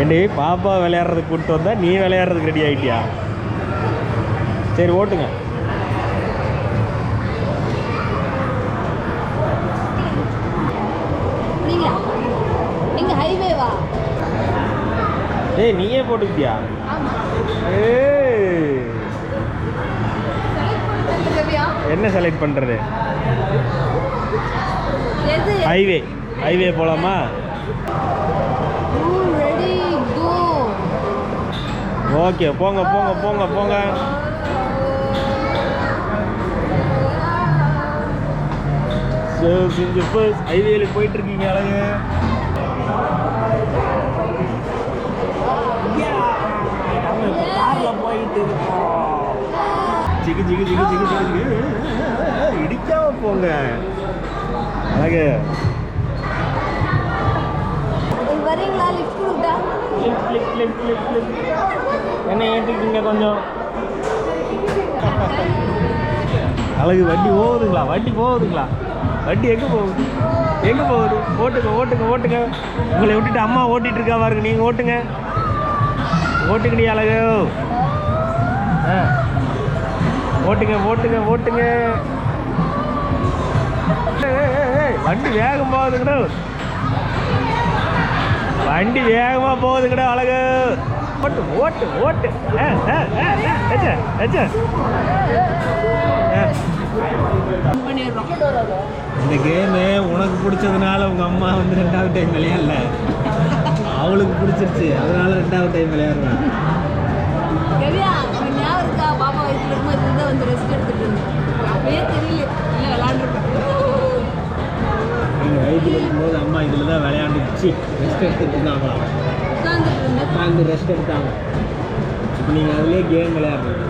ஏண்டி பாப்பா விளையாடுறதுக்கு கூப்பிட்டு வந்தா நீ விளையாடுறதுக்கு ரெடி ஆயிட்டியா? சரி ஓட்டுங்க. ஏய் நீயே போட்டுக்கிட்டியா? என்ன செலக்ட் பண்ணுறது ஹைவே ஹைவே போகலாமா ரெடி கோ ஓகே போங்க போங்க போங்க போங்க. ஸோ இங்கே ஃபர்ஸ்ட் ஹைவேல போயிட்டு இருக்கீங்க அழகு. காரில் போயிட்டு இருக்கோம் ஜிகு ஜிகு ஜிகு ஜிகு ஜிகு ஜிகு. இடிக்காம போங்க. அழகு. வரீங்களா லிஃப்ட் கொடுத்தா? கிளிப் கிளிப் என்ன ஏற்றிக்கிங்க கொஞ்சம் அழகு வண்டி போகுதுங்களா வண்டி போகுதுங்களா? வண்டி எங்கே போகுது? எங்கே போகுது? ஓட்டுங்க ஓட்டுங்க ஓட்டுங்க. உங்களை விட்டுட்டு அம்மா ஓட்டிகிட்டு இருக்கா பாருங்க நீங்கள் ஓட்டுங்க. ஓட்டுங்கடி அழகு. ஆ. ஓட்டுங்க ஓட்டுங்க ஓட்டுங்க. வண்டி வேகம் போகுதுங்கடா. வண்டி வேகமாக போகுதுங்கடா அழகு. ஓட்டு ஓட்டு ஓட்டு. ஆ, ஆ, ஆ, ஆ, ஏச்சே, ஏச்சே. இந்த கேமு உனக்கு பிடிச்சதுனால உங்கள் அம்மா வந்து ரெண்டாவது டைம் விளையாடல. அவளுக்கு பிடிச்சிருச்சு. அதனால ரெண்டாவது டைம் விளையாடுறேன். கவியா இருக்கா? பாப்பா வயசுல இருக்கும்போது வந்து ரெஸ்ட் எடுத்துட்டு இருந்தேன் அப்பயே தெரியல விளையாண்டுச்சு ரெஸ்ட் இருந்தேன். உட்காந்து ரெஸ்ட் எடுத்தாங்க. இப்போ நீங்கள் அதுலேயே கேம் விளையாடுறீங்க.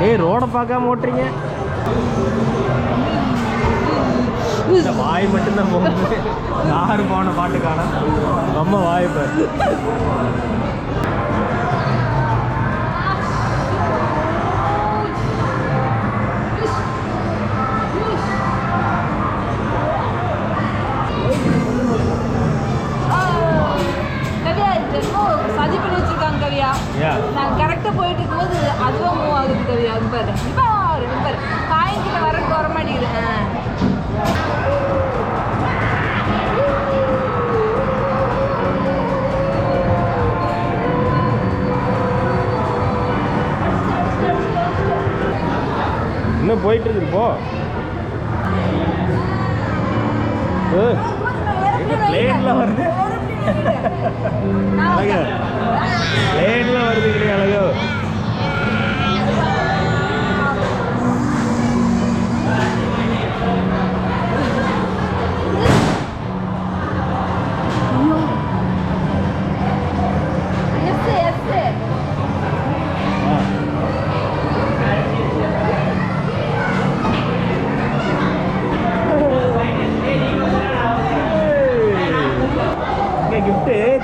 டேய் ரோடை பார்க்காம ஓட்டுறீங்க. இந்த வாய் மட்டும்தான் போகுது யாரு போன பாட்டு காணும்? ரொம்ப வாய் போயிட்டு இருக்குது போ. ஏய், எங்க பிளேன்ல வருது அழகு. பிளேன்ல வருது கிடையாது அழகு.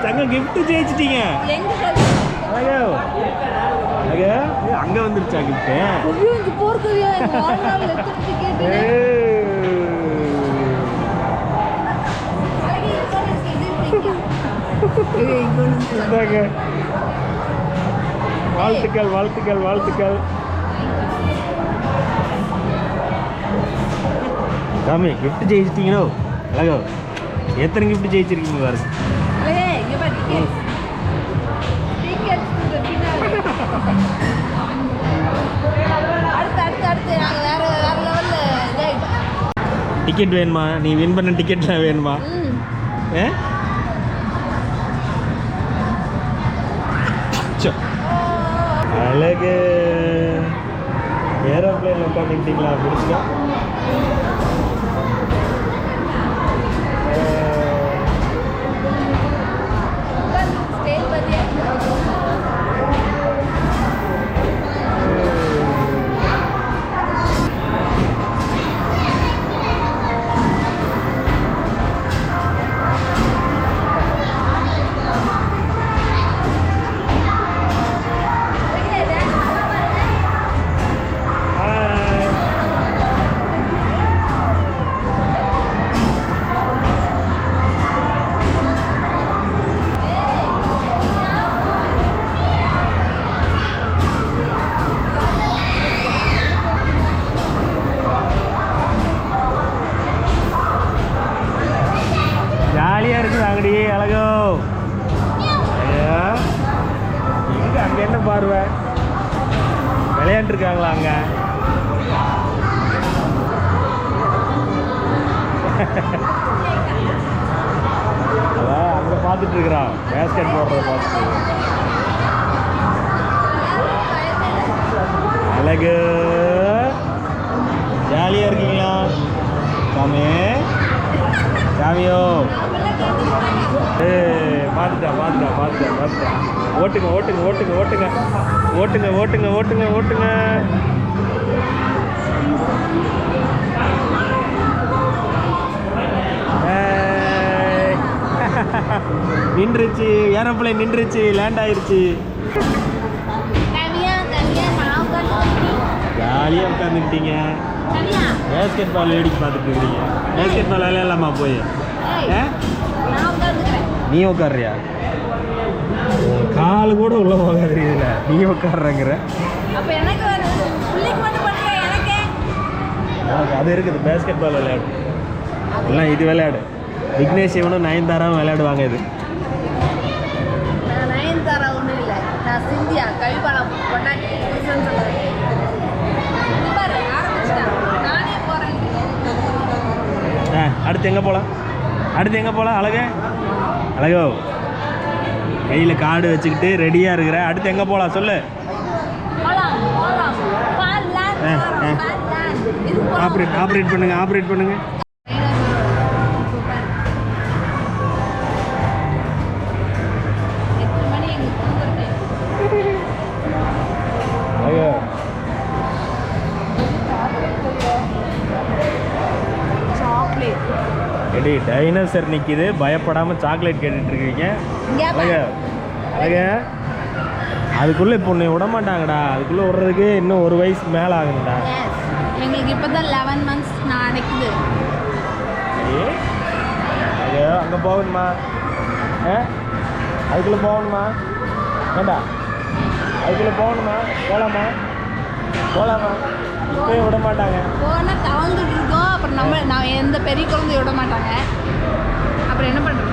தங்க gift ஜெயிச்சிட்டீங்க. அழகா. அழகா? அங்க வந்துருச்சா இந்தாங்க வாழ்த்துக்கள் வாழ்த்துக்கள் வாழ்த்துக்கள். சாமி கிஃப்ட் ஜெயிச்சிட்டீங்களோ? அழகோ. எத்தனை கிஃப்ட் ஜெயிச்சிருக்கீங்க பாருங்க. Tickets. Tickets to அடுத்து அடுத்து அடுத்து டிக்கெட் வேணுமா? நீ வின் பண்ண டிக்கெட்லாம் வேணுமா? ஏ? அழகு. ஏரோப்ளைன் உட்காந்துக்கிட்டீங்களா பிடிச்சிட்டா விளையாண்டுருக்காங்களா அங்கே அதான் அங்கே பார்த்துட்டு இருக்கிறான். பேஸ்கெட் போடுறத பார்த்துட்டு. அழகு. ஜாலியாக இருக்கீங்களா? சாமி. சாமியோ. ஏய் பார்த்துட்டா பார்த்துட்டா பார்த்துட்டா பார்த்துட்டா. ஓட்டுங்க ஓட்டுங்க ஓட்டுங்க ஓட்டுங்க. ஓட்டுங்க ஓட்டுங்க ஓட்டுங்க ஓட்டுங்க. நின்றுச்சு ஏரோப்ளேன் நின்றுச்சு லேண்ட் உட்காந்து ஜாலியாக உட்காந்துக்கிட்டீங்க பேஸ்கெட் பால் வேடிக்கை பார்த்துட்டு இருக்கிறீங்க பேஸ்கெட் பால் விளையாடலாமா போய்? நீ உட்காடுறியா கால் கூட உள்ள போகாது இதுல. நீ உட்காடுறங்கிற அது இருக்குது பேஸ்கெட் பால் விளையாடு. எல்லாம் இது விளையாடு. விக்னேஷ் இவனும் நயன்தாராவும் விளையாடுவாங்க இது. நயன்தாரா ஒன்றும் இல்லை. நான் சிந்தியா கவிபாலா அடுத்து எங்கே போகலாம் அடுத்து எங்கே போகலாம் அழகே? அழகோ? கையில் காடு வச்சுக்கிட்டு ரெடியாக இருக்கிற. அடுத்து எங்கே போகலாம் சொல்லு. ஆப்ரேட் ஆப்ரேட் பண்ணுங்கள் ஆப்ரேட் பண்ணுங்கள் டைனோசர் நிற்கிது பயப்படாமல் சாக்லேட் இங்கே அழக. அழக. அதுக்குள்ளே இப்போ உன்னை விட மாட்டாங்கடா. அதுக்குள்ளே விடுறதுக்கு இன்னும் ஒரு வயசு மேலே ஆகுங்கடா எங்களுக்கு இப்போ தான் லெவன் மந்த்ஸ் நடக்குது ஐயோ அங்கே போகணுமா? ஆ? அதுக்குள்ளே போகணுமா? வேண்டா அதுக்குள்ளே போகணுமா? போகலாமா போகலாமா இப்போயே விட மாட்டாங்க. போனால் தவழ்ந்துட்டு இருக்கோம். அப்புறம் நம்ம நான் எந்த பெரிய குழந்தைய விட மாட்டாங்க. அப்புறம் என்ன பண்ணுறோம்